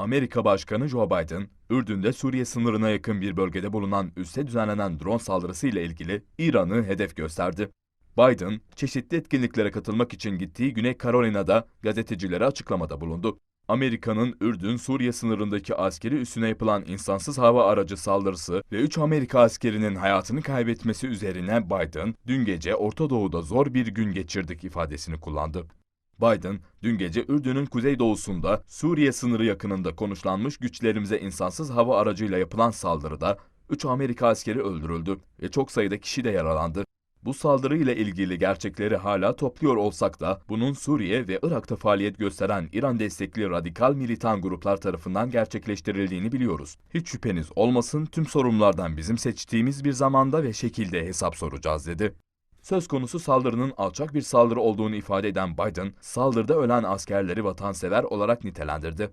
Amerika Başkanı Joe Biden, Ürdün'de Suriye sınırına yakın bir bölgede bulunan üsse düzenlenen drone saldırısı ile ilgili İran'ı hedef gösterdi. Biden, çeşitli etkinliklere katılmak için gittiği Güney Carolina'da gazetecilere açıklamada bulundu. Amerika'nın Ürdün-Suriye sınırındaki askeri üssüne yapılan insansız hava aracı saldırısı ve 3 Amerika askerinin hayatını kaybetmesi üzerine Biden, dün gece Orta Doğu'da zor bir gün geçirdik ifadesini kullandı. Biden, dün gece Ürdün'ün kuzeydoğusunda Suriye sınırı yakınında konuşlanmış güçlerimize insansız hava aracıyla yapılan saldırıda 3 Amerika askeri öldürüldü ve çok sayıda kişi de yaralandı. Bu saldırıyla ilgili gerçekleri hala topluyor olsak da bunun Suriye ve Irak'ta faaliyet gösteren İran destekli radikal militan gruplar tarafından gerçekleştirildiğini biliyoruz. Hiç şüpheniz olmasın tüm sorumlulardan bizim seçtiğimiz bir zamanda ve şekilde hesap soracağız dedi. Söz konusu saldırının alçak bir saldırı olduğunu ifade eden Biden, saldırıda ölen askerleri vatansever olarak nitelendirdi.